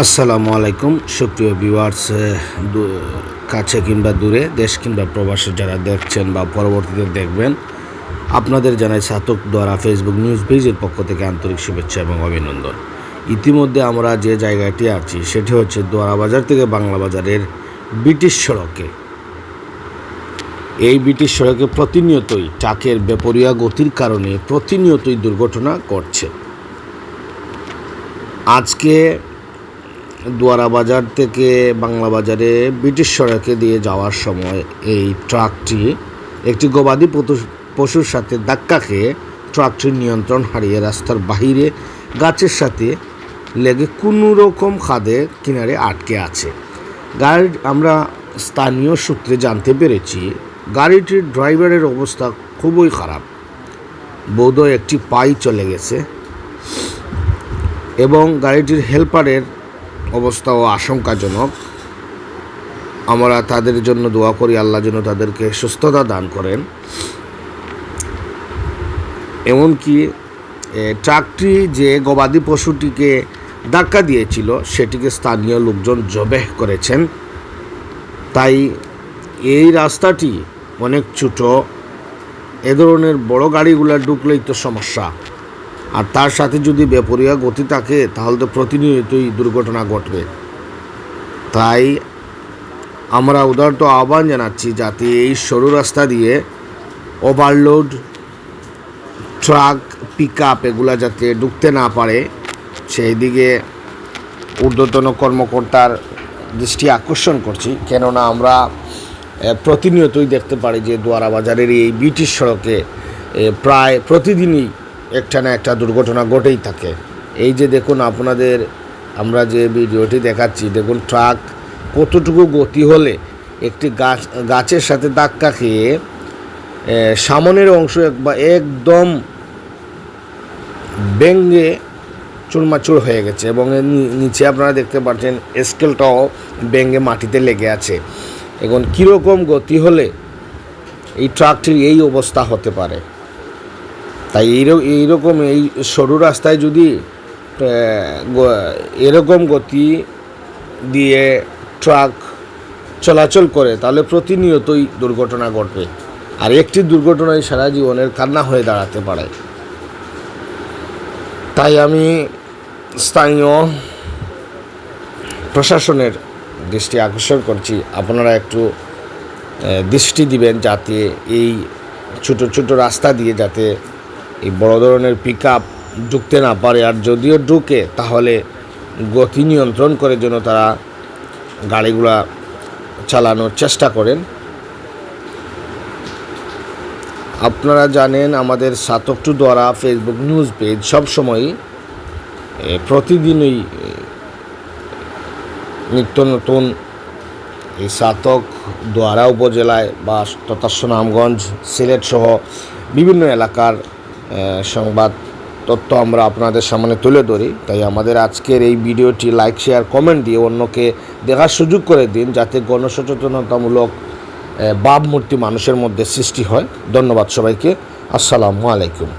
আসসালামু আলাইকুম, সুপ্রিয় ভিউয়ার্স কাছে কিংবা দূরে, দেশ কিংবা প্রবাসে যারা দেখছেন বা পরবর্তীতে দেখবেন, আপনাদের জানাই সাতক দ্বারা ফেসবুক নিউজ পেজের পক্ষ থেকে আন্তরিক শুভেচ্ছা এবং অভিনন্দন। ইতিমধ্যে আমরা যে জায়গাটি আছি, সেটি হচ্ছে দোয়ারা বাজার থেকে বাংলা বাজারের ব্রিটিশ সড়কে। এই ব্রিটিশ সড়কে প্রতিনিয়তই ট্রাকের বেপরিয়া গতির কারণে প্রতিনিয়তই দুর্ঘটনা ঘটছে। আজকে দুয়ারা বাজার থেকে বাংলা বাজারে ব্রিটিশ সড়কে দিয়ে যাওয়ার সময় এই ট্রাকটি একটি গবাদি পশু- পশুর সাথে ধাক্কা খেয়ে ট্রাকটির নিয়ন্ত্রণ হারিয়ে রাস্তার বাহিরে গাছের সাথে লেগে কোনো রকম খাদে কিনারে আটকে আছে। গাড়ির আমরা স্থানীয় সূত্রে জানতে পেরেছি, গাড়িটির ড্রাইভারের অবস্থা খুবই খারাপ। বোধহয় একটি পাই চলে গেছে এবং গাড়িটির হেল্পারের অবস্থাও আশঙ্কাজনক। আমরা তাদের জন্য দোয়া করি, আল্লাহ যেন তাদেরকে সুস্থতা দান করেন। এমনকি ট্রাকটি যে গবাদি পশুটিকে ধাক্কা দিয়েছিল, সেটিকে স্থানীয় লোকজন জবেহ করেছেন। তাই এই রাস্তাটি অনেক ছোট। এ ধরনের বড় গাড়িগুলো ঢুকলেই তো সমস্যা। আর তার সাথে যদি বেপরিয়া গতি থাকে, তাহলে তো প্রতিনিয়তই দুর্ঘটনা ঘটবে। তাই আমরা উদারত আহ্বান জানাচ্ছি যাতে এই সরু রাস্তা দিয়ে ওভারলোড ট্রাক পিক আপ এগুলা যাতে ঢুকতে না পারে, সেই দিকে ঊর্ধ্বতন কর্মকর্তার দৃষ্টি আকর্ষণ করছি। কেননা আমরা প্রতিনিয়তই দেখতে পারি যে দোয়ারা বাজারের এই ব্রিটিশ সড়কে প্রায় প্রতিদিনই একটা না একটা দুর্ঘটনা ঘটেই থাকে। এই যে দেখুন আপনাদের, আমরা যে ভিডিওটি দেখাচ্ছি, দেখুন ট্রাক কতটুকু গতি হলে একটি গাছ, গাছের সাথে ধাক্কা খেয়ে সামনের অংশ একবার একদম ব্যঙ্গে চুরমাচুর হয়ে গেছে এবং নিচে আপনারা দেখতে পাচ্ছেন স্কেলটাও ব্যঙ্গে মাটিতে লেগে আছে। এখন কীরকম গতি হলে এই ট্রাকটির এই অবস্থা হতে পারে? তাই এইর- এইরকম এই সরু রাস্তায় যদি এরকম গতি দিয়ে ট্রাক চলাচল করে, তাহলে প্রতিনিয়তই দুর্ঘটনা ঘটবে। আর একটি দুর্ঘটনায় সারা জীবনের কান্না হয়ে দাঁড়াতে পারে। তাই আমি স্থানীয় প্রশাসনের দৃষ্টি আকর্ষণ করছি। আপনারা একটু দৃষ্টি দিবেন যাতে এই ছোটো ছোটো রাস্তা দিয়ে যাতে এই বড় ধরনের পিক আপ ঢুকতে না পারে। আর যদিও ঢুকে, তাহলে গতি নিয়ন্ত্রণ করে জন্য তারা গাড়িগুলা চালানোর চেষ্টা করেন। আপনারা জানেন, আমাদের সাতকটু দ্বারা ফেসবুক নিউজ পেজ সবসময়ই প্রতিদিনই নিত্য নতুন এই সাতক দোয়ারা উপজেলায় বা তথা সুনামগঞ্জ, সিলেট সহ বিভিন্ন এলাকার সংবাদ তথ্য আমরা আপনাদের সামনে তুলে ধরি। তাই আমাদের আজকের এই ভিডিওটি লাইক শেয়ার কমেন্ট দিয়ে অন্যকে দেখার সুযোগ করে দিন যাতে গণসচেতনতামূলক বাপমূর্তি মানুষের মধ্যে সৃষ্টি হয়। ধন্যবাদ সবাইকে। আসসালামু আলাইকুম।